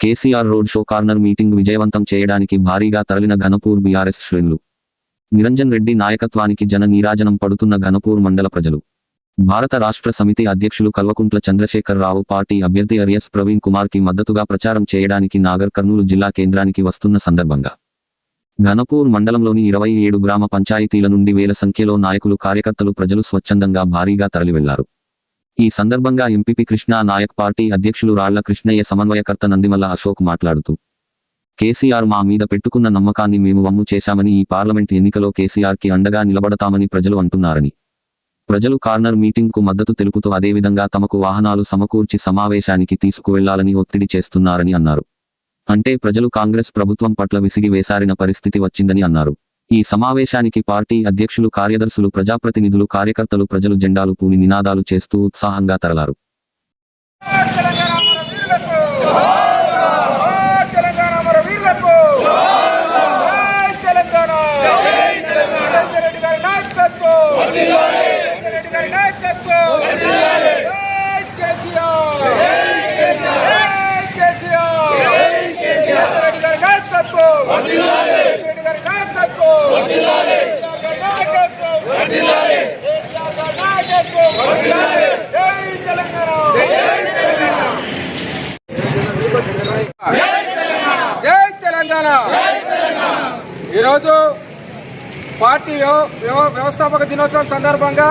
KCR road show corner meeting విజయవంతం చేయడానికి భారీగా తరలిన ఘనపూర్ బీఆర్ఎస్ శ్రేణులు. నిరంజన్ రెడ్డి నాయకత్వానికి జన నీరాజనం పడుతున్న ఘనపూర్ మండల ప్రజలు. భారత రాష్ట్ర సమితి అధ్యక్షులు కల్వకుంట్ల చంద్రశేఖర్ రావు పార్టీ అభ్యర్థి అరియస్ ప్రవీణ్ కుమార్కి మద్దతుగా ప్రచారం చేయడానికి నాగర్ కర్నూలు జిల్లా కేంద్రానికి వస్తున్న సందర్భంగా. ఘనపూర్ మండలంలోని ఇరవై ఏడు గ్రామ పంచాయతీల నుండి వేల సంఖ్యలో నాయకులు కార్యకర్తలు ప్రజలు స్వచ్ఛందంగా భారీగా తరలివెళ్ళారు. ఈ సందర్భంగా ఎంపీపీ కృష్ణా నాయక్ పార్టీ అధ్యక్షులు రాళ్ళ కృష్ణయ్య సమన్వయకర్త నందిమల్ల అశోక్ మాట్లాడుతూ కేసీఆర్ మా మీద పెట్టుకున్న నమ్మకాన్ని మేము వమ్ము చేశామని ఈ పార్లమెంట్ ఎన్నికలో కేసీఆర్కి అండగా నిలబడతామని ప్రజలు అంటున్నారని. ప్రజలు కార్నర్ మీటింగ్కు మద్దతు తెలుపుతూ అదేవిధంగా తమకు వాహనాలు సమకూర్చి సమావేశానికి తీసుకువెళ్ళాలని ఒత్తిడి చేస్తున్నారని అన్నారు. అంటే ప్రజలు కాంగ్రెస్ ప్రభుత్వం పట్ల విసిగి వేసారిన పరిస్థితి వచ్చిందని అన్నారు. ఈ సమావేశానికి పార్టీ అధ్యక్షులు కార్యదర్శులు ప్రజాప్రతినిధులు కార్యకర్తలు ప్రజలు జెండాలు పూని నినాదాలు చేస్తూ ఉత్సాహంగా తరలారు తెలంగాణ మన వీరులకు తెలంగాణ రెడ్డి గారి నాయకత్వం రెడ్డి గారి నాయకత్వం కేసీఆర్ కేసీఆర్ రెడ్డి గారి నాయకత్వం రెడ్డి గారి నాయకత్వం నాయకత్వం కేసీఆర్ గారి నాయకత్వం జై తెలంగాణ జై తెలంగాణ ఈరోజు పార్టీ వ్యవ- వ్యవస్థాపక దినోత్సవం సందర్భంగా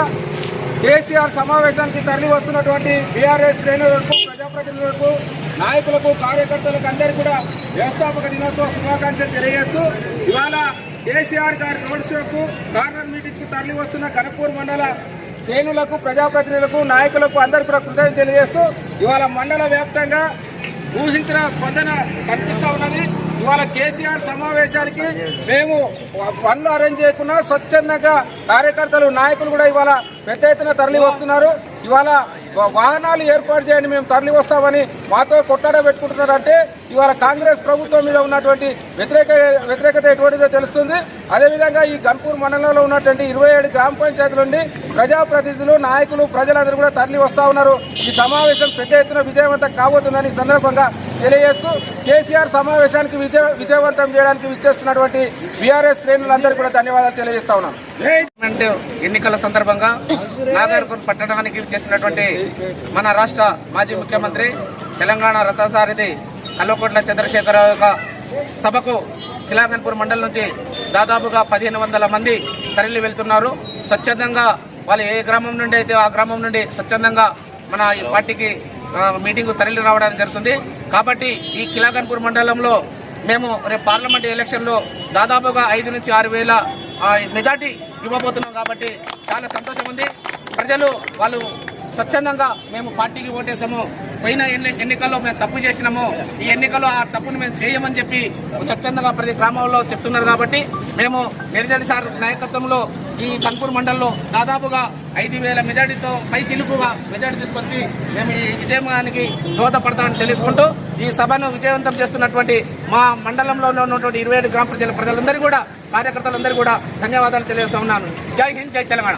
కేసీఆర్ సమావేశానికి తరలి వస్తున్నటువంటి బీఆర్ఎస్ శ్రేణులకు ప్రజాప్రతినిధులకు నాయకులకు కార్యకర్తలకు అందరికీ కూడా వ్యవస్థాపక దినోత్సవ శుభాకాంక్షలు తెలియజేస్తూ ఇవాళ కేసీఆర్ గారి రోడ్ షోకు కార్నర్ మీటింగ్కు తరలి వస్తున్న కనపూర్ మండల శ్రేణులకు ప్రజాప్రతినిధులకు నాయకులకు అందరికీ కూడా కృతజ్ఞత తెలియజేస్తూ ఇవాళ మండల వ్యాప్తంగా ఊహించిన స్పందన కనిపిస్తూ ఉన్నది. ఇవాళ కేసీఆర్ సమావేశానికి మేము పనులు అరేంజ్ చేయకుండా స్వచ్ఛందంగా కార్యకర్తలు నాయకులు కూడా ఇవాళ పెద్ద ఎత్తున తరలి వస్తున్నారు. ఇవాళ వాహనాలు ఏర్పాటు చేయండి మేము తరలి వస్తామని మాతో కొట్టాడ పెట్టుకుంటున్నారంటే ఇవాళ కాంగ్రెస్ ప్రభుత్వం మీద ఉన్నటువంటి వ్యతిరేక వ్యతిరేకత ఎటువంటిదో తెలుస్తుంది. అదేవిధంగా ఈ గన్పూర్ మండలంలో ఉన్నటువంటి ఇరవై ఏడు గ్రామ పంచాయతీల నుండి ప్రజాప్రతినిధులు నాయకులు ప్రజలందరూ కూడా తరలి వస్తూ ఉన్నారు. ఈ సమావేశం పెద్ద ఎత్తున విజయవంతం కాబోతుందని ఈ సందర్భంగా తెలియజేస్తూ కేసీఆర్ సమావేశానికి విజయ విజయవంతం చేయడానికి విచ్చేస్తున్నటువంటి బీఆర్ఎస్ శ్రేణులందరికీ కూడా ధన్యవాదాలు తెలియజేస్తా ఉన్నాం. ఎన్నికల సందర్భంగా నాగర్కూర్ పట్టణానికి చేసినటువంటి మన రాష్ట్ర మాజీ ముఖ్యమంత్రి తెలంగాణ రథసారథి కల్వకుంట్ల చంద్రశేఖరరావు యొక్క సభకు కిలాగన్పూర్ మండలం నుంచి దాదాపుగా పదిహేను వందల మంది తరలి వెళ్తున్నారు. స్వచ్ఛందంగా వాళ్ళు ఏ గ్రామం నుండి అయితే ఆ గ్రామం నుండి స్వచ్ఛందంగా మన ఈ పార్టీకి మీటింగ్ తరలి రావడం జరుగుతుంది. కాబట్టి ఈ కిలాగన్పూర్ మండలంలో మేము రేపు పార్లమెంట్ ఎలక్షన్లో దాదాపుగా ఐదు నుంచి ఆరు వేల మెజార్టీ ఇవ్వబోతున్నాం కాబట్టి చాలా సంతోషం ఉంది. ప్రజలు వాళ్ళు స్వచ్ఛందంగా మేము పార్టీకి ఓటేసాము. పోయిన ఎన్ని ఎన్నికల్లో మేము తప్పు చేసినాము. ఈ ఎన్నికల్లో ఆ తప్పును మేము చేయమని చెప్పి స్వచ్ఛందంగా ప్రతి గ్రామంలో చెప్తున్నారు కాబట్టి మేము నిరంజన్ సార్ నాయకత్వంలో ఈ కన్పూర్ మండలంలో దాదాపుగా ఐదు వేల మెజార్టీతో పై చిలుపుగా మెజార్టీ తీసుకొచ్చి మేము ఈ విజయానికి దోహదపడతామని తెలుసుకుంటూ ఈ సభను విజయవంతం చేస్తున్నటువంటి మా మండలంలో ఉన్నటువంటి ఇరవై ఏడు గ్రామ ప్రజల ప్రజలందరూ కూడా కార్యకర్తలందరూ కూడా ధన్యవాదాలు తెలియజేస్తా ఉన్నాను. జై హింద్ జై తెలంగాణ.